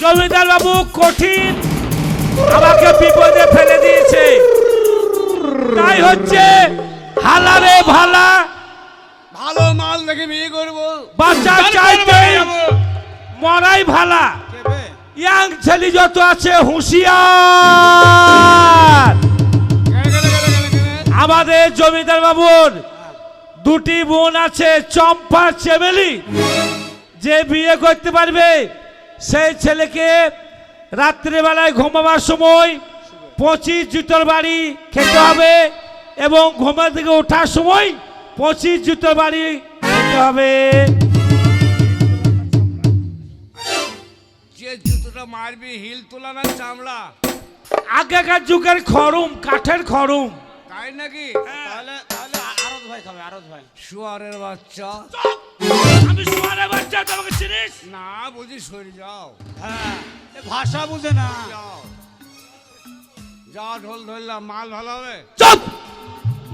জমিদার বাবু কঠিন। আমাকে বিপদে ফেলে দিয়েছে। তাই হচ্ছে হালারে ভালা। ভালো মাল দেখে বিয়ে করব। বাচ্চা চাইতে মরাই ভালা। ইয়াং ছেলে যত আছে হুঁশিয়ার? আমাদের জমিদার বাবুর দুটি বোন আছে চম্পা চেমেলি। যে বিয়ে করতে পারবে সেই ছেলেকে রাত্রিবেলায় ঘুমাবার সময় পঁচিশ জুতোর বাড়ি খেতে হবে এবং ঘুমা থেকে ওঠার সময় পঁচিশ জুতোর বাড়ি খেতে হবে। যে জুতোটা মারবি হিল তোলা না চামড়া? আগেকার যুগের খরুম কাঠের খরুম তাই নাকি? তাহলে তাহলে আরত ভাই খাবে আরত ভাই। শুয়ারের বাচ্চা। আমি সোয়ারে বাচ্চা তোমাকে চিনিস? না বুঝি সরে যাও। হ্যাঁ ভাষা বুঝে না। যা ঢোল ধরলাম মাল ভালো হবে? চুপ!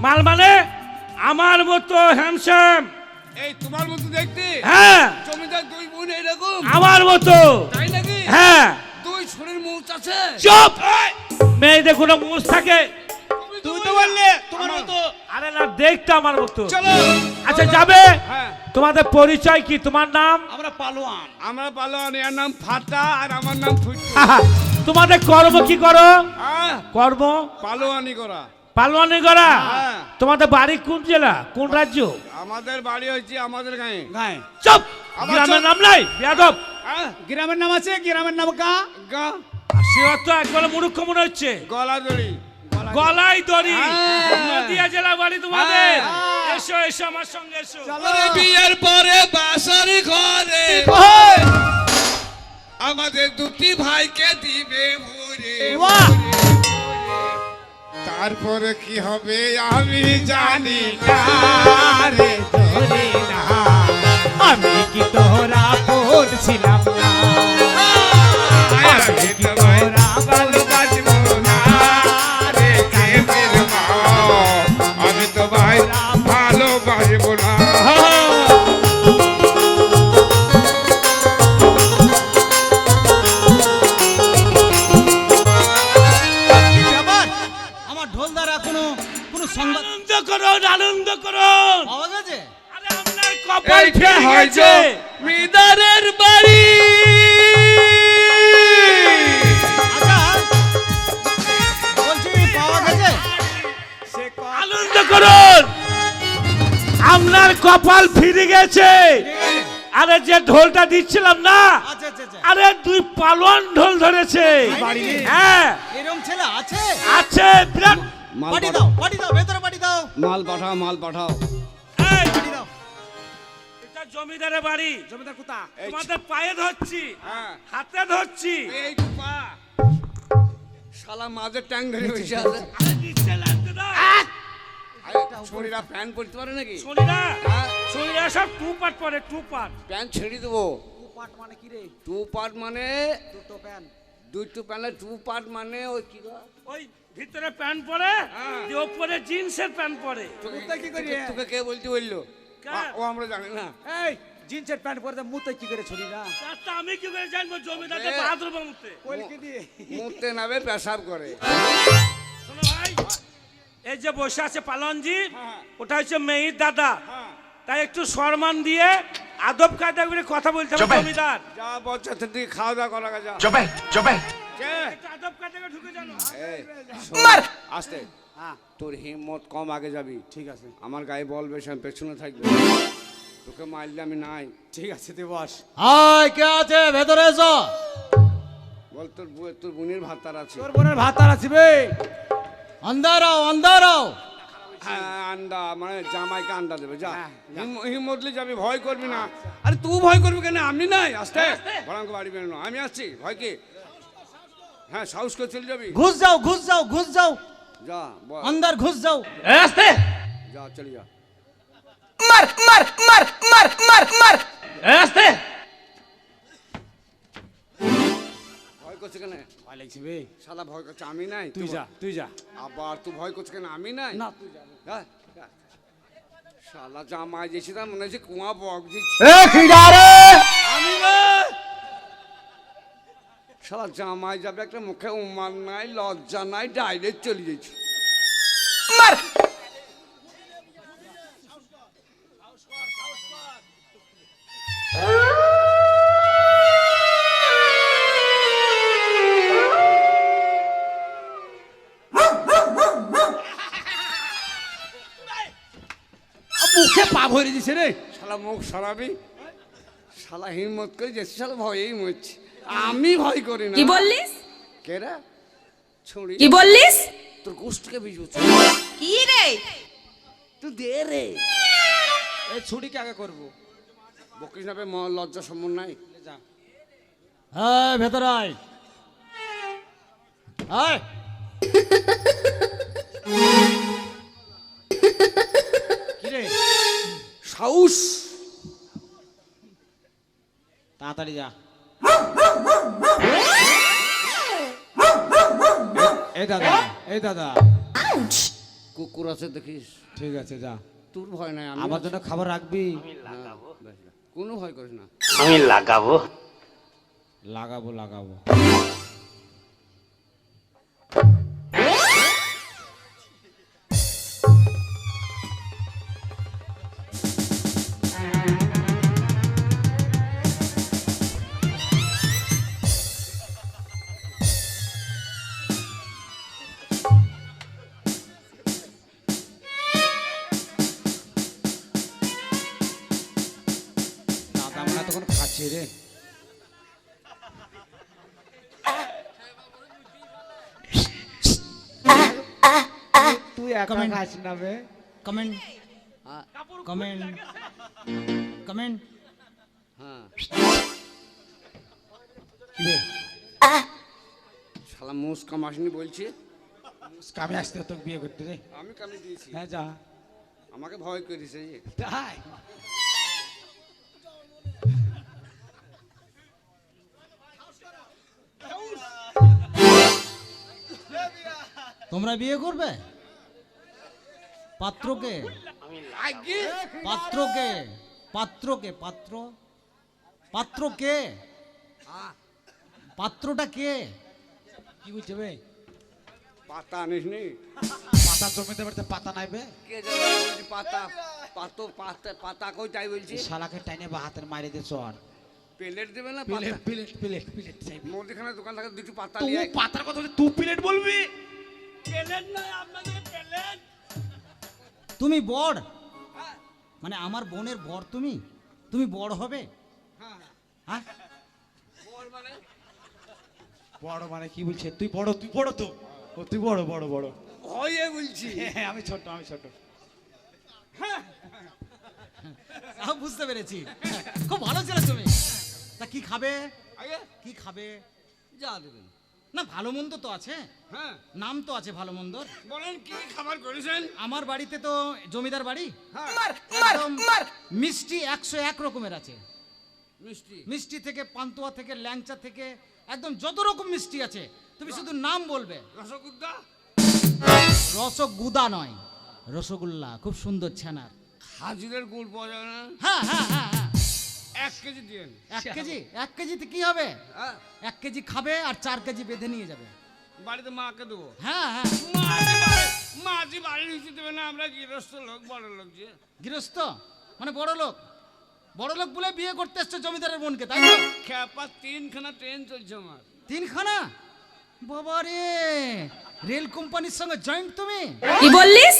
মাল মানে আমার মতো হ্যামস্যাম এই তোমার মতো দেখতে? হ্যাঁ। জমিদার দুই বোন এরকম। আমার মতো। তাই নাকি? হ্যাঁ। দুই শরীর মুখ আছে? চুপ! মেয়েদের কোনো মুখ থাকে। তুই তো বললে তোমার মতো আরে না দেখতে আমার মতো। চলো। আচ্ছা যাবে? হ্যাঁ। তোমাদের পরিচয় কি? তোমার নাম? আমরা পালোয়ান। আমরা পালোয়ান এর নাম ফাটা আর আমার নাম ফুটু। তোমাদের কর্ম কি করো? আহ, কর্ম? পালোয়ানি করা। পালওয়ানি করা? হ্যাঁ। তোমাদের বাড়ি কোন জেলা? কোন রাজ্য? আমাদের বাড়ি হচ্ছে আমাদের গায়ে। গায়ে। চুপ! আমার গ্রামের নাম নাই বেয়াদব। গ্রামের নাম আছে? গ্রামের নাম গা? গা। সে তো একবারে মূর্খ মনে হচ্ছে। গলা দড়ি গলাই দড়ি। হ্যাঁ। নদিয়া জেলা বাড়ি তোমাদের। হ্যাঁ। এসো এসো আমার সঙ্গে এসো। বিয়ের পরে বাসার ঘরে। আমাদের দুটি ভাইকে দিবে ভরে! তারপরে কি হবে আমি জানি আরে ধরে না। আমি কি তোরা বলছিলাম না? আপনার কপাল এইটা ফিরে হয়তো গেছে মিদারের বাড়ি। বলছি পাওয়া গেছে? সে ক- আনন্দ করুন। আপনার কপাল ফিরে গেছে। আরে যে ঢোলটা দিচ্ছিলাম না আচ্ছা আচ্ছা আচ্ছা। আরে দুই পালন ঢোল ধরেছে। বাড়ি হ্যাঁ। এরকম ছেলে আছে? আছে বিরাট। মাল পাটি পাঠাও দাও পাটি দাও ভেতরে পাটি দাও। মাল পাঠাও মাল পাঠাও। এই, পাটি দাও। এটা জমিদারের বাড়ি। জমিদার কোথা? তোমাদের পায়ে ধরছি হ্যাঁ। হাতে ধরছি। এই পা। শালা মাঝে ট্যাং ধরে বসে আছে। আরে নিচে লাগতে দাও। শরীরা প্যান্ট পরতে পারে নাকি? শরীরা? হ্যাঁ। শরীরা সব টু পার্ট পরে টু পার্ট প্যান্ট ছেড়ে দেবো। টু পার্ট মানে কি রে? টু পার্ট মানে দুটো প্যান্ট। দুই টু প্যান্ট টু পার্ট মানে ওই কি গো? ওই ভিতরে প্যান্ট পরে হ্যাঁ। ওপরে জিন্সের প্যান্ট পরে। তোকে কি করি, তোকে- কে বলতে বলল? ও আমরা জানি না। এই জিন্সের প্যান্ট পরে মুতে কি করে ছড়ি না? তারটা আমি কি করে জানব? জমিদারকে। বাথরুমে মুতে কলকে দিয়ে? মুখতে নাবে পেশাব করে। শোনো ভাই এই যে বসে আছে পালনজি হ্যাঁ। ওটা হচ্ছে মেয়ের দাদা। হ্যাঁ। তাই একটু সম্মান দিয়ে আদব কায়দা করে কথা বলতে হবে জমিদার। যা বচ্চা তুই খাওয়া দাওয়া করা যা। চুপে চুপে। কে? আদব কায়দা ঢুকে জানো। শোন, আস্তে। তোর হিম্মত কম আগে যাবি। ঠিক আছে। আমার গায়ে বল বেশ আমি পেছনে থাকবে। তোকে মারলে আমি নাই। ঠিক আছে তুই বস। আয় কে আছে? ভেতরে এসো। বল তোর বউ- তোর বোনের ভাত তার আছে। তোর বোনের ভাত আর আসবে অন্দার আও অন্দার আও হ্যাঁ, আন্ডা মানে জামাইকে আন্ডা দেবে যা। হিম- হিম্মতলি যাবি ভয় করবি না। আরে তুই ভয় করবি কেন? আমি নাই আসতে। ভরাঙ্ক বাড়ি বেরোনো। আমি আসছি ভয় কি? হ্যাঁ সাহস করে চলে যাবি। ঘুষ যাও ঘুষ যাও ঘুষ যাও। বল, অন্দার ঘুষ যাও আস্তে যা চলে যা মার মার মার মার মার মার আস্তে ভয় করছে কেন? ভয় লাগছে বে। সাদা ভয় করছে আমি নাই তুই যা তুই যা। আবার তুই ভয় করছিস কেন? আমি নাই? না তুই যা। শালা জামাই যেছি তার মনে হচ্ছে কুয়া বক দিচ্ছি আমি না শালা জামাই যাবে একটা মুখে উমান নাই লজ্জা নাই ডাইরেক্ট চলে আ, মুখে পা ভরে দিছে রে। শালা মুখ সরাবি। শালা হিম্মত করে যাচ্ছে শালা ভয়েই মরছি। আমি ভয় করি না। কি বললিস? কে রে? ছুরি। কি বললিস? তোর গোষ্ঠকে বিজু কি রে? তুই দে রে। এই ছুটিকে আগে করব? বকিস না বে, ম লজ্জা সম্মান নাই। যা। হ্যাঁ ভেতরে আয়। আয়। কি রে? সাউস তাড়াতাড়ি যা। এই দাদা এই দাদা। কুকুর আছে দেখিস। ঠিক আছে যা। তোর ভয় নাই আমার জন্য খাবার রাখবি। কোনো ভয় করিস না। আমি লাগাবো। লাগাবো দাদা তুই একা খাস না বে কমেন্ট হ্যাঁ, কমেন্ট কমেন্ট হ্যাঁ কি রে শালা মুস কামাসনি বলছি। কামে আসতে তোকে বিয়ে করতে রে। আমি কামি দিয়েছি? হ্যাঁ যা। আমাকে ভয় করিস এই যে। তাই? তোমরা বিয়ে করবে? পাত্রকে? পাত্রকে পাত্রকে পাত্র? পাত্র কে পাত্রটা কে? কি বুঝছে বে? পাতা আনিস নি পাতা জমিতে বাড়িতে পাতা নাই বে? কে জানে? বলছি পাতা পাতো পাতা পাতা কই তাই বলছি? শালাকে টাইনে বা হাতের মারি দে চর। প্লেট দেবে না প্লেট পাতা? প্লেট প্লেট প্লেট চাইবি। মুদিখানা দোকান থেকে দুটো পাতা নিয়ে আয়। পাতার কথা তুই প্লেট বলবি? তুমি বড়। মানে আমার বোনের বর তুমি? তুমি বড় হবে? হ্যাঁ? বড় মানে? কি বলছে? তুই বড় তুই বড় তো? ও তুই বড় বড় বড়। ভয়ে বলছি। হ্যাঁ আমি ছোট আমি ছোট। বুঝতে পেরেছি। খুব ভালো ছিল তুমি। তা কি খাবে? আগে? কি খাবে? যা দেবেন না ভালো মন্দ তো আছে। হ্যাঁ। নাম তো আছে ভালো মন্দ বলেন কি খাবার করেছেন? আমার বাড়িতে তো জমিদার বাড়ি। হ্যাঁ। মার মার একদম মিষ্টি একশো এক রকমের আছে। মিষ্টি? মিষ্টি থেকে পান্তুয়া থেকে ল্যাংচা থেকে একদম যত রকম মিষ্টি আছে তুমি শুধু নাম বলবে। রসগোল্লা? রসগুদা নয় রসগোল্লা খুব সুন্দর ছানার। হাজিরের গুড় পাওয়া যাবে না? হ্যাঁ হ্যাঁ হ্যাঁ হ্যাঁ। এক কেজি দিন এক কেজি? এক কেজিতে কি হবে? হ্যাঁ। এক কেজি খাবে আর চার কেজি বেঁধে নিয়ে যাবে। বাড়িতে মাকে দেবো? হ্যাঁ হ্যাঁ। দেবে না আমরা গৃহস্থ লোক বড় লোক যে। গৃহস্থ? মানে বড় লোক? বড় লোক বলে বিয়ে করতে এসছো জমিদারের বোনকে তাই তিনখানা ট্রেন চলছে আমার। তিনখানা? বাবা রে রেল কোম্পানির সঙ্গে জয়েন্ট তুমি? কি বললিস?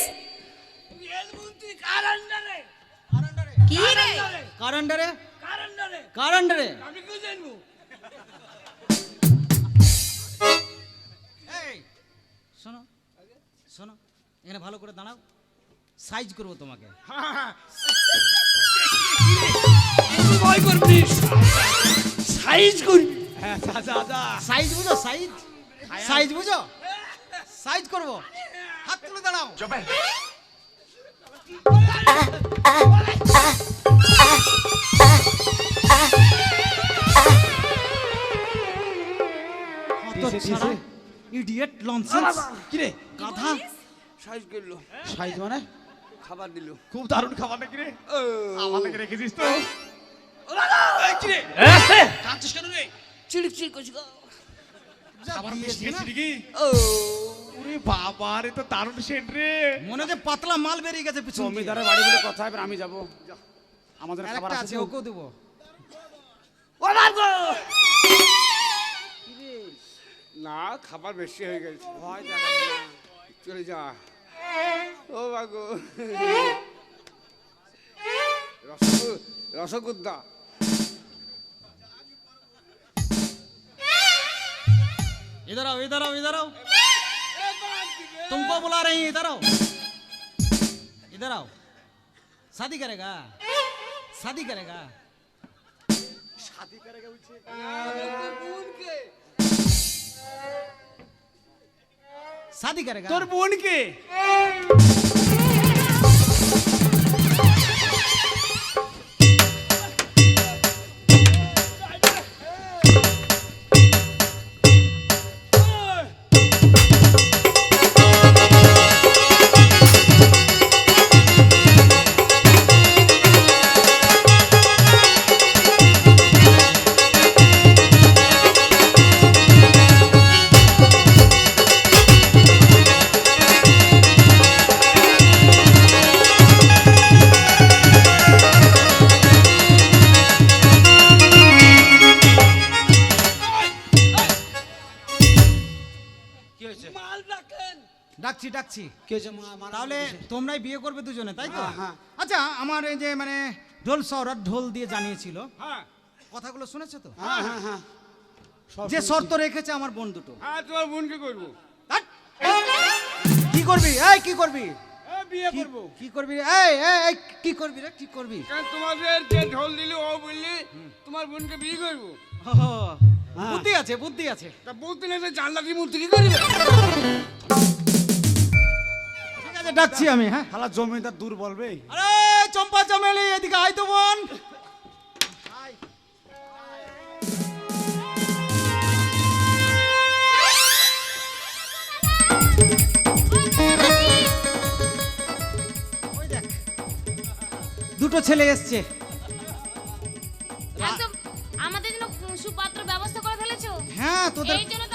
কি রে? কার আন্ডারে? কার আন্ডারে আমি কি জানব? এই শোনো শোনো এখানে ভালো করে দাঁড়াও। সাইজ করব তোমাকে। ভয় করবি সাইজ করবি? হ্যাঁ সাইজ বুঝো সাইজ সাইজ বুঝো? সাইজ করব? হাত তুলে দাঁড়াও। দিছে। ইডিয়েট লনসেন্স কি রে গাধা? সাইজ করল। সাইজ মানে? খাবার দিল। খুব দারুণ খাবার নাকি রে? রেখেছিস তো এই, কি রে কাঁদছিস কেন রে? চিড়িক চিড়িক করছি খাবার? ওরে বাবা রে তো দারুণ সেট রে। মনে হচ্ছে পাতলা মাল বেরিয়ে গেছে পিছন দিয়ে। জমিদারের বাড়ি বলে কথা এবার আমি যাব। যা, আমাদের আর খাবার একটা আছে আছে তো। ওকেও দেবো ও মাগো! না খাবার বেশি হয়ে গেছে ভয় দেখাস না চলে যা ও বাগো রসগো- রসগোল্লা इधर आओ इधर आओ इधर आओ तुमको बुला रही हैं इधर आओ इधर आओ शादी करेगा शादी करेगा शादी करेगा তোর বোনকে তাহলে তোমরাই বিয়ে করবে দুজনে তাই তো? হ্যাঁ, হ্যাঁ। আচ্ছা আমার এই যে মানে ঢোল সৌরভ ঢোল দিয়ে জানিয়েছিল। হ্যাঁ। কথাগুলো শুনেছো তো? হ্যাঁ হ্যাঁ হ্যাঁ। যে শর্ত রেখেছে আমার বোন দুটো। হ্যাঁ তোমার বোনকে করব! কি করবি? এই কি করবি? এ, বিয়ে কি- করব। কি করবি এই এই এই, কি করবি রে? কি করবি? তোমাদের যে ঢোল দিলি ও বললি তোমার বোনকে বিয়ে করব। বুদ্ধি আছে বুদ্ধি আছে। তা বলতে না জানলা দিয়ে মূর্তি কি করবে? ডাকছি আমি হ্যাঁ? জমিদার দূর বলবে আরে চম্পা চামেলি এদিকে আয় তো বোন। দুটো ছেলে এসছে। একদম আমাদের জন্য সুপাত্র ব্যবস্থা করে ফেলেছো? হ্যাঁ তোদের এই জন্য তো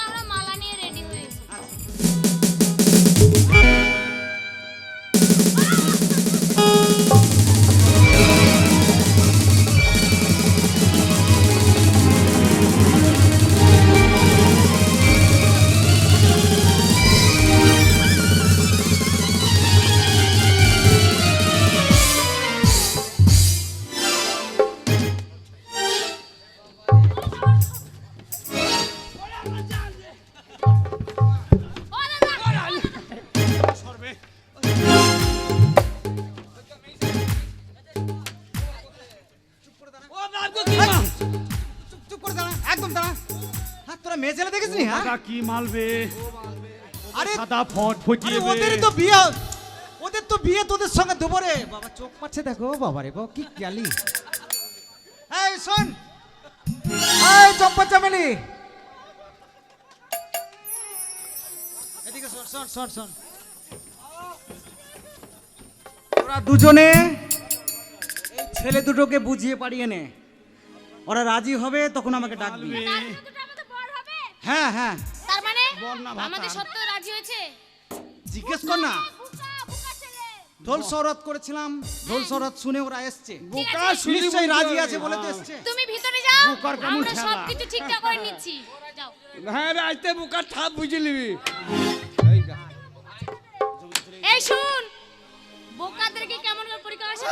মালবে। আরে সাদা ফট ফটিয়ে ওদেরই তো বিয়ে ওদের তো বিয়ে তোদের সঙ্গে দেবো রে। বাবা চোখ মারছে দেখো বাবা রে বাবা কি ক্যালি এই শোন। এই চম্পা চামেলি। এদিকে শোন শোন শোন শোন। ওরা দুজনে এই ছেলে দুটোকে বুঝিয়ে পারিয়ে নে। ওরা রাজি হবে তখন আমাকে ডাকবি। হবে। হ্যাঁ। হ্যাঁ তার মানে আমাদের সত্য রাজি হয়েছে? জিজ্ঞেস কর না। ঢোল সৌরত করেছিলাম ঢোল সৌরত শুনে ওরা এসছে। বোকা নিশ্চয়ই রাজি আছে বলে তো এসছে। তুমি ভিতরে যাও বুকার কেমন আমরা? সব কিছু ঠিকঠাক করে নিচ্ছি। যাও। হ্যাঁ রে আজতে বোকা ঠাপ বুঝে নিবি। এই শুন বোকাদেরকে কেমন করে পরীক্ষা আসে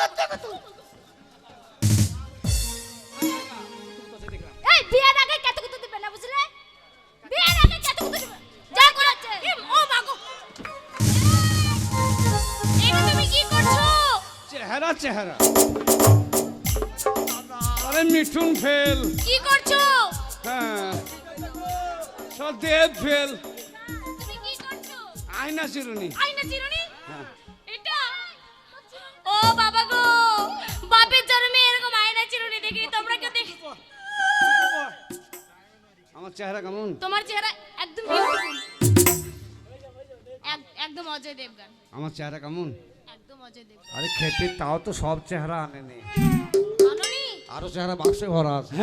এই বিয়ের আগে কত কত দিবে না বুঝলে? বিয়ের চেহারা চেহারা। আরে মিঠুন ফেল। কি করছ? হ্যাঁ সব দেব ফেল। তুমি কি করছ? আয়না চিরুনি। আইনা চিরুনি? এটা? ও বাবা গো বাপের জন্মে এরকম আয়না চিরুনি দেখি তোমরা কেউ দেখেছ আমার চেহারা কেমন? তোমার চেহারা একদম একদম অজয় দেবগান। আমার চেহারা কেমন? আরে খেতে তাও তো সব চেহারা আনেনি। আরও চেহারা বাক্সে ভরা আছে।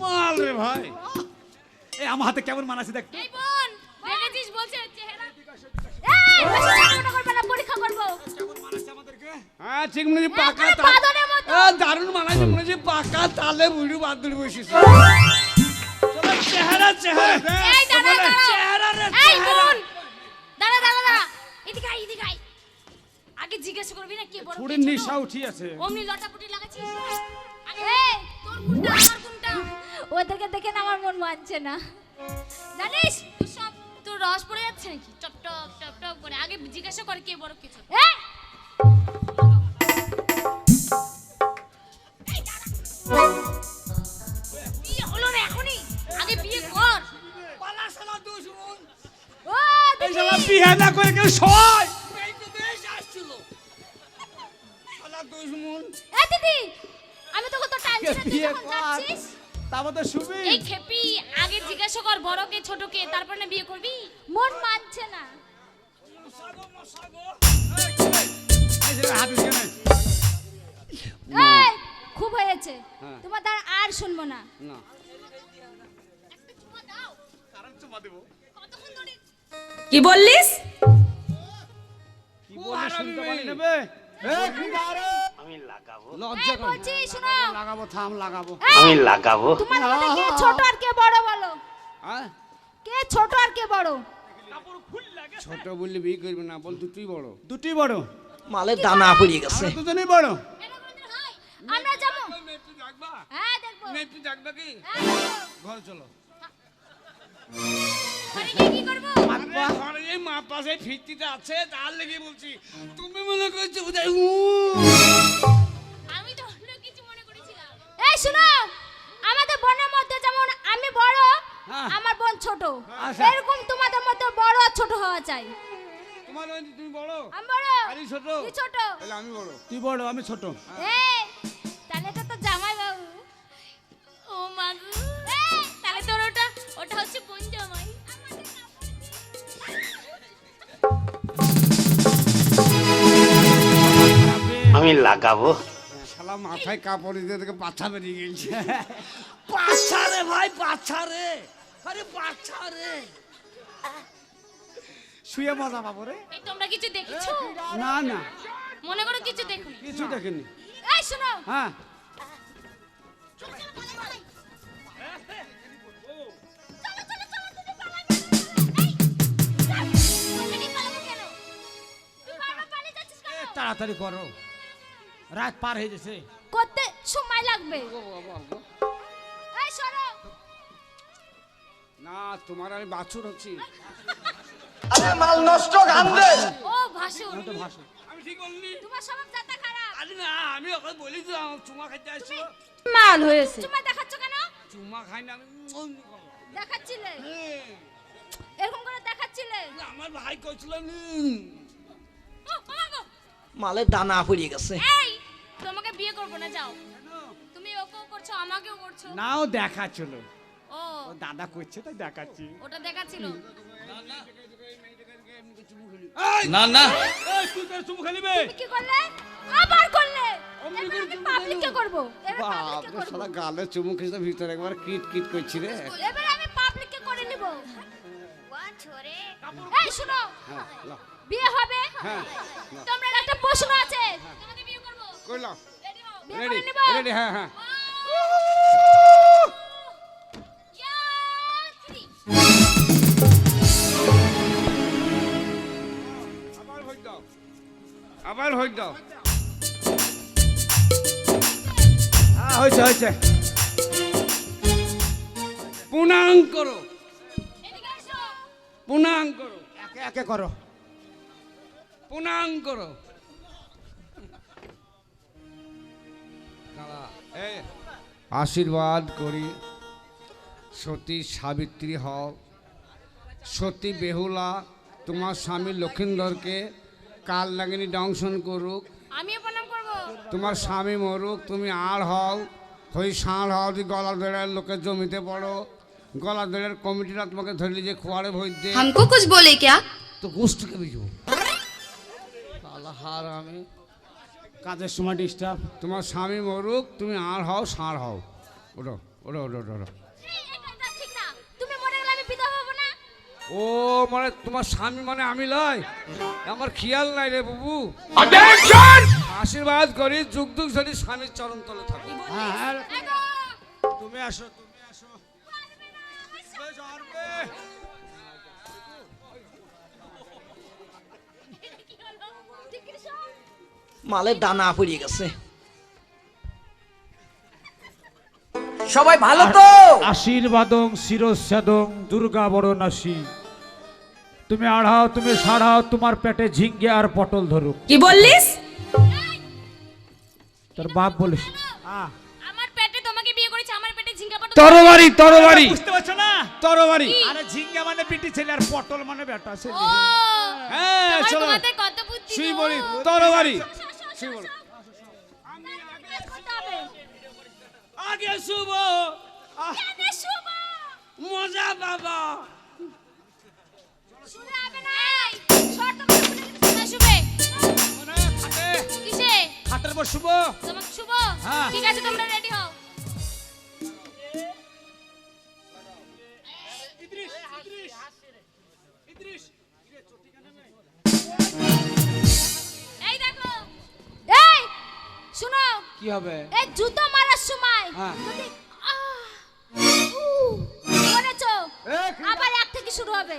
মাল রে ভাই। এ আমার হাতে কেমন মানাছে দেখ এই বোন দেখেছিস? বলছে চেহারা। এই বেশি ছোট করবে না পরীক্ষা করব। হ্যাঁ ঠিক মনে হচ্ছে পাকা তাল দারুণ মনে হচ্ছে পাকা তালে বুড়ি বাদুড়ি বসিস চেহারা চেহারা। এই দাঁড়া চেহারা দাঁড়া। রে, এই বোন দাঁড়া দাঁড়া দাঁড়া। এদিকে আয় এদিকে আয়। আগে জিজ্ঞেস করবি না কে বড় ছোট? নিশা উঠি আছে অমনি লটাপটি লাগাচ্ছিস? আগে এই, তোর কোনটা আমার কোনটা? ওদেরকে দেখে না আমার মন মানছে না। জানিস তোর সব তোর রস পড়ে যাচ্ছে নাকি? টপ টপ টপ টপ করে। আগে জিজ্ঞাসা করে কে বড় কে ছোট। এ! এই। বিয়ে হলো না এখনই। আগে বিয়ে কর। পালা শালা দুশমন। ও এই বিয়ে না করে কেউ সয়। দুশমন এ দিদি আমি তোকে তো ছিল তুই বিয়ে যখন কর। যাচ্ছিস তারপর তো শুবি। এই খেপি আগে জিজ্ঞাসা কর বড় কে ছোট কে তারপর না বিয়ে করবি? মন মানছে না। এই যে হাত দিছে না। এই খুব হয়েছে। হ্যাঁ। তোমার দ্বার আর শুনব না। না। কি বললিস? কি বলে শুনতে পারি নেবে? লজ্জা এই কর বলছি শোনো। লাগাবো থাম লাগাবো। আমি লাগাবো। তোমার মধ্যে কে ছোট আর কে বড় বলো? হ্যাঁ? কে ছোট আর কে বড়? ছোট বললে বিয়ে করবি না বল দুটোই বড়। দুটি বড়। মালের দানা পড়ে গেছে। আমরা দুজনেই বড়। আমরা যাব। দেখবা হ্যাঁ দেখব। একটু দেখবা কি? হ্যাঁ। ঘরে চলো। ঘরে গিয়ে কি করব? আরে ঘরে এই মা পাশে ফিরতিটা আছে তার লেগে বলছি তুমি মনে করছ বোধহয় আমি তো অন্য কিছু মনে করেছিলাম। এই শোনো আমাদের বোনের মধ্যে যেমন আমি বড় হ্যাঁ। আমার বোন ছোট আচ্ছা। এরকম তোমাদের মধ্যে বড় আর ছোট হওয়া চাই। তোমার তুমি বড়? আমি বড়? আরে ছোট? তুই ছোট? তাহলে আমি বড়। তুই বড় আমি ছোট। এই আমি লাগাবো শালা মাথায় কাপড় দিয়ে থেকে পাছা বেরিয়ে গেছে পাচ্ছা রে ভাই পাচ্ছা রে আরে পাচ্ছা রে শুয়ে মজা পাবো রে এই তোমরা কিছু দেখেছ না না মনে করো কিছু দেখো কিছু দেখেনি এই শোনো হ্যাঁ? তাড়াতাড়ি করো রাত পার হয়ে গেছে। করতে সময় লাগবে? এই সরো। না তোমার আমি বাছুর হচ্ছি। আরে মাল নষ্ট গান্ধে ও ভাসুর। আমি ঠিক বলিনি তোমার স্বভাব যাতা খারাপ। আরে না আমি ওকে বলি তো চুমা খাইতে আসছি। মাল হয়েছে। তোমার দেখাচ্ছ কেন? চুমা খাই না আমি। দেখাচ্ছিলে? হ্যাঁ, এরকম করে দেখাচ্ছিলে? আমার ভাই কইছিল। মালের দানা পড়ে গেছে। এই বিয়ে করব না যাও। তুমি ওকেও করছ আমাকেও করছ। নাও দেখা চলো। ও। দাদা করছে তাই দেখাচ্ছি। ওটা দেখাচ্ছিল। না না। এই তুই তোর চুমু খেলিবে তুমি কি করলে? আবার করলে? আমি পাবলিককে। করব। এবার পাবলিককে করব। শালা গালে চুমু খেতে ভিতরে একবার কিট কিট করছি রে। এবার আমি পাবলিককে করে নিব। এই শুনো। হ্যাঁ বিয়ে হবে? হ্যাঁ তোমরা একটা প্রশ্ন আছে। তোমাকে বিয়ে করব? কইলাম রেডি রেডি হ্যাঁ হ্যাঁ আবার আবার হই দাও হ্যাঁ হয়েছে হয়েছে পুনাং করো। পুনাং করো। একে একে করো। পুনাং করো। আশীর্বাদ করি সতী সাবিত্রী হও সতী বেহুলা তোমার স্বামী লক্ষিন্দরকে কাল লাগিনি দংশন করুক আমিও প্রণাম করব তোমার স্বামী মরুক তুমি আর হও হই ষাঁড় হও তুই গলা দড়ের লোকের জমিতে পড়ো গলা দড়ের কমিটিরা তোমাকে ধরলি যে খোয়ারে ভই দে हमको कुछ बोले क्या তো গোষ্ঠীকে বিজু হার আমি কাজের সময় ডিস্টার্ব তোমার স্বামী মরুক তুমি আর হও ষাঁড় হও। ওটো ওটো ওটো ওটো ও মানে তোমার স্বামী মানে আমি লয়? আমার খেয়াল নাই রে বাবু। আশীর্বাদ করি যুগ যুগ ধরে স্বামীর চরণ তলে থাকো। হ্যাঁ হ্যাঁ। তুমি আসো তুমি আসো। মালের দানা পড়ে গেছে। সবাই ভালো তো? আশীর্বাদং শিরস্যাদং দুর্গা বড় নাসি তুমি আড়াও তুমি সাড়াও তোমার পেটে ঝিঙ্গে আর পটল ধরুক। কি বললিস? তোর বাপ বলিস। আমার পেটে তোমাকে বিয়ে করেছে আমার পেটে ঝিঙ্গা পাটা তরবারি তরবারি। বুঝতে পারছ না? তরবারি। আরে ঝিঙ্গা মানে পিটি ছেলে আর পটল মানে বেটা ছেলে। হ্যাঁ তোমার চলো। তোমাদের কত বুদ্ধি বলি তরবারি। শোন, বলি। আগে শুভ মজা বাবা? খাটের পর শুভ। শুভ? হ্যাঁ। ঠিক আছে তোমরা রেডি হও। শুনো। কি হবে? এই জুতো মারার সময় হ্যাঁ। যদি করেছ আবার এক থেকে শুরু হবে।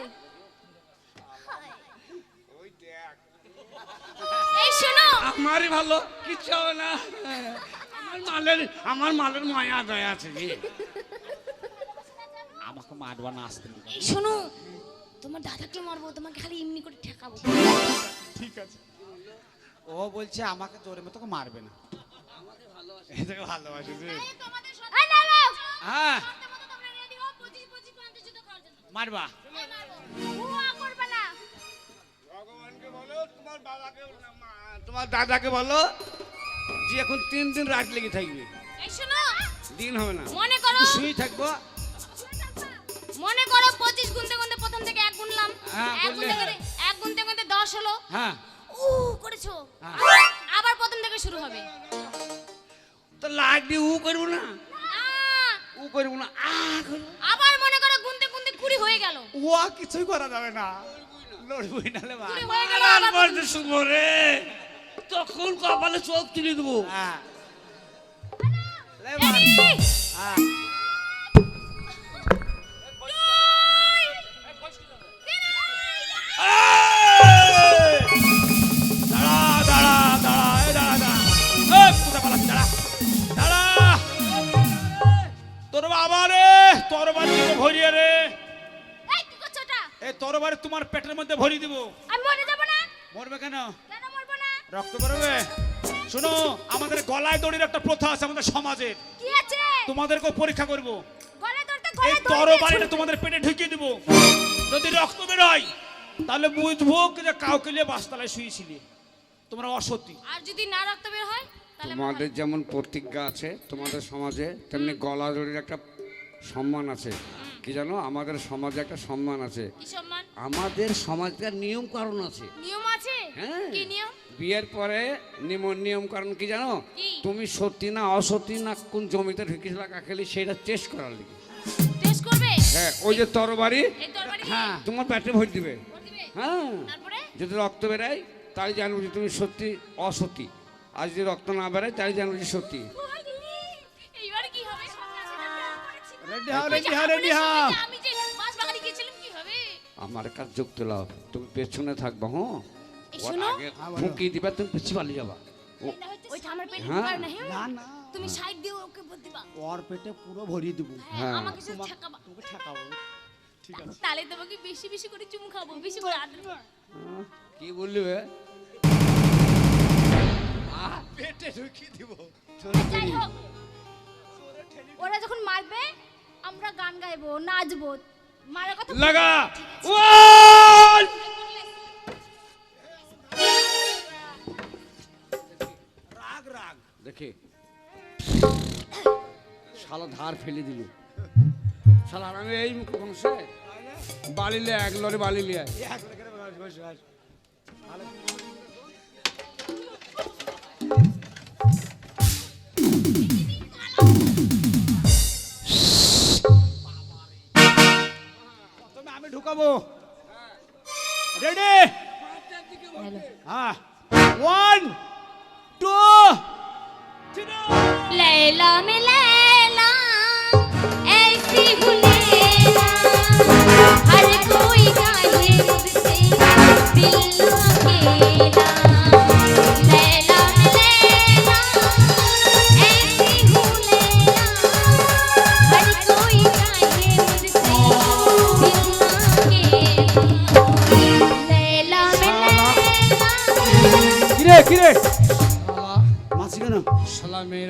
এই শোনো। আমারই ভালো হবে না। আমার মালের আমার মালের মায়া দয়া আছে রে। আমাকে মারবা না আসতে শোনো তোমার দাদাকে মারবো তোমাকে খালি এমনি করে ঠেকাবো। ও বলছে আমাকে জোরে মতো মারবে না। এটাকে ভালোবাসি তুই এই তোমাদের সাথে- এই নাও, নাও। হ্যাঁ। মারবা তোমার দাদাকে বলো যে এখন তিন দিন রাত লেগে থাকবে। দিন হবে না। মনে করো শুয়ে থাকব। মনে করো পঁচিশ গুনতে গুনতে প্রথম থেকে এক গুনলাম। হ্যাঁ, এক। গুনতে গুনতে এক গুনতে গুনতে দশ হলো। হ্যাঁ। করেছ হ্যাঁ। আবার- প্রথম থেকে শুরু হবে। তো লাগ দিয়ে উ করব না? উ করব না আ করব। আবার মনে করো গুনতে গুনতে কুড়ি হয়ে গেল। ও কিছুই করা যাবে না। লড়বই নালে মার কুড়ি হয়ে গেল আবার বলতে শুভ রে। তখন কপালে চোখ তুলে দেবো। হ্যাঁ। Ready? হ্যাঁ। বাবা রে ভরিয়ে রে। এই, কি করছ ওটা? এই তোর তোমার পেটের মধ্যে ভরিয়ে দিব। আমি মরে যাব না? মরবে কেন? কেন মরবো না? রক্ত বেরোবে? শোনো আমাদের গলায় দড়ির একটা প্রথা আছে আমাদের সমাজের। কি আছে? তোমাদেরকেও পরীক্ষা করব। গলায় এই গলায় তর ধরে তোমাদের পেটে ঢুকিয়ে দিব। যদি রক্ত বেরোয় তাহলে বুঝব কি যে কাউকে নিয়ে বাসতলায় শুয়েছিলি। তোমরা অসত্যি আর যদি না রক্ত বের হয় তোমাদের যেমন প্রতিজ্ঞা আছে তোমাদের সমাজে তেমনি গলা জড়ির একটা সম্মান আছে। কি জানো? আমাদের সমাজে একটা সম্মান আছে। আমাদের সমাজের নিয়ম কারণ আছে। নিয়ম আছে? হ্যাঁ। কি নিয়ম? বিয়ের পরে নিয়ম নিয়ম কারণ কি জানো? তুমি সত্যি না অসত্যি না কোন জমিতে ঢুকিয়েছিল কাকেলি সেটা টেস্ট করার লিগে। টেস্ট করবে? হ্যাঁ ওই যে তরবারি। হ্যাঁ তোমার পেটে ভরে দিবে। ভোট দিবে? হ্যাঁ। তারপরে? যদি রক্ত বেরায় তাই জানব যে তুমি সত্যি অসত্যি। আর যদি রক্ত না বেরায় তাই জানব যে সত্যি। রেডি হও রেডি হও রেডি হও আমি যে মাছ বাগানে গিয়েছিলাম কি হবে আমার কাজ যুক্ত লাও তুমি পেছনে থাকব হ্যাঁ? শোনো। ফুঁকি দিবা তুমি পিছিয়ে পালিয়ে যাবা। ও- আমার পেটে হ্যাঁ। না হ্যাঁ? না না। তুমি সাইড দিয়ে ওকে বল দিবা। ওর পেটে পুরো ভরিয়ে দেবো। হ্যাঁ হ্যাঁ। আমাকে শুধু ঠেকাবা। তোকে ঠেকাবো। ঠিক আছে। তাহলে তোমাকে বেশি বেশি করে চুমু খাব বেশি করে আদর। হ্যাঁ, কি বললি বে? পেটে ঢুকিয়ে দিব। যাই হোক ওরা যখন মারবে আমরা গান গাইবো নাচবো। মারার কথা লাগা। রাগ রাগ। দেখে। শালা ধার ফেলে দিল। শালা আমি এই মুখ কংসে বালিলে এক লরে বালিলে এক লেগে বস আমি ঢুকাবো রেডি হ্যাঁ ওয়ান টু लैला में लैला ऐसी हूँ लैला हर कोई चाहे मुझसे दिल अकेला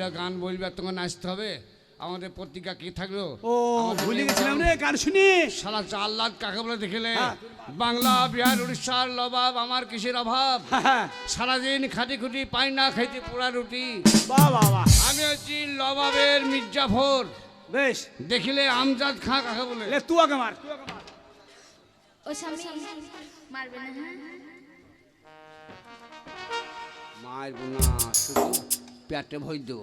মেয়েরা গান বলবে আর তোমাকে নাচতে হবে। আমাদের পত্রিকা কি থাকল? ও ভুলে গেছিলাম রে গান শুনি। শালা চার লাখ কাকে বলে দেখলে? হ্যাঁ। বাংলা বিহার উড়িষ্যার লবাব আমার কিসের অভাব? হ্যাঁ, সারাদিন খাটি খুটি পাই না খাইতে পোড়া রুটি। বাহ বাহ বাহ আমি হচ্ছি লবাবের মির্জাফর। বেশ। দেখিলে আমজাদ খাঁ কাকে বলে? লে তুই আগে মার। তুই আগে মার ও স্বামী মারবে না হ্যাঁ? মায়ের বোনা শুধু পেটে ভই দেব।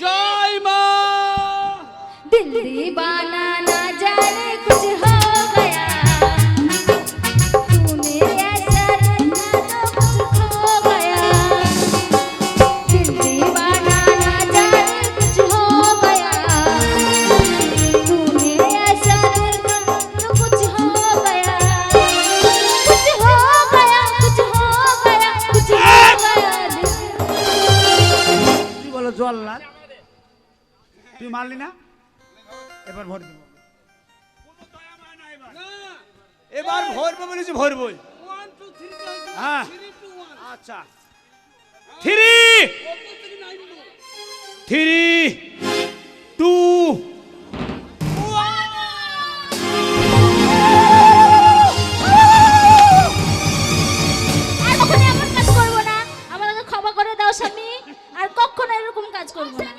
জয় মা! দিল্লি দিবানা না জানে কুছ তুই বলো জল না? তুই মারলি না? এবার ভর দিব। এবার ভরবো বলেছি ভরবই হ্যাঁ। আচ্ছা। থ্রি। থ্রি। টু। ক্ষমা করে দাও, স্বামী। আর কখনো এরকম কাজ করব না।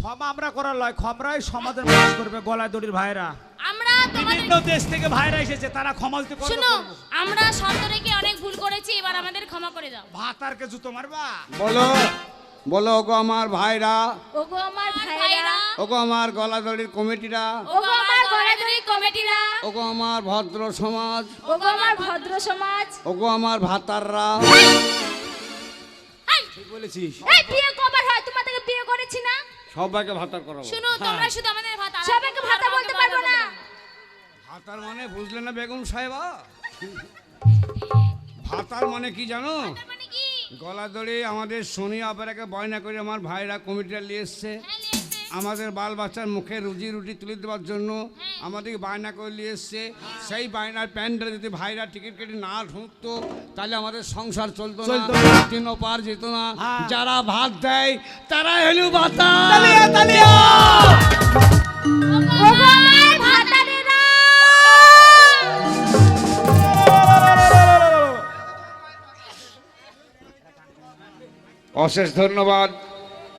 ক্ষমা আমরা করার লয় ক্ষমরাই সমাজের মানুষ করবে গলায় দড়ির ভাইরা। আমরা বিভিন্ন দেশ থেকে ভাইরা এসেছে তারা ক্ষমা দিতে শুনো আমরা শর্ত রেখে অনেক ভুল করেছি এবার আমাদের ক্ষমা করে দাও। ভাতারকে জুতো মারবা? বলো বলো ওগো আমার ভাইরা। ওগো আমার ভাইরা। ওগো আমার গলাদড়ির কমিটিরা। ওগো আমার কমিটিরা। ওগো আমার ভদ্র সমাজ। ওগো আমার ভদ্র সমাজ। ওগো আমার ভাতাররা। ঠিক বলেছিস। এই বিয়ে কবার হয় তোমাদেরকে বিয়ে করেছি না? সবাইকে ভাতার করাবো। শুনো তোমরা শুধু আমাদের ভাতা সবাইকে ভাতা বলতে পারব না। ভাতার মানে বুঝলে না বেগম সাহেবা? ভাতার মানে কি জানো? মানে গলা ধরে আমাদের শনি আপারাকে বয়না করে আমার ভাইরা কমিটিটা নিয়ে এসছে। আমাদের বাল বাচ্চার মুখে রুজি রুটি তুলে দেওয়ার জন্য আমাদেরকে বায়না করে নিয়ে এসছে। সেই বায়নার প্যান্টটা যদি ভাইরা টিকিট কেটে না ঢুকতো তাহলে আমাদের সংসার চলতো না। পার যেত না। হ্যাঁ। যারা ভাত দেয় তারা হেলু ভাতারেরা অশেষ ধন্যবাদ।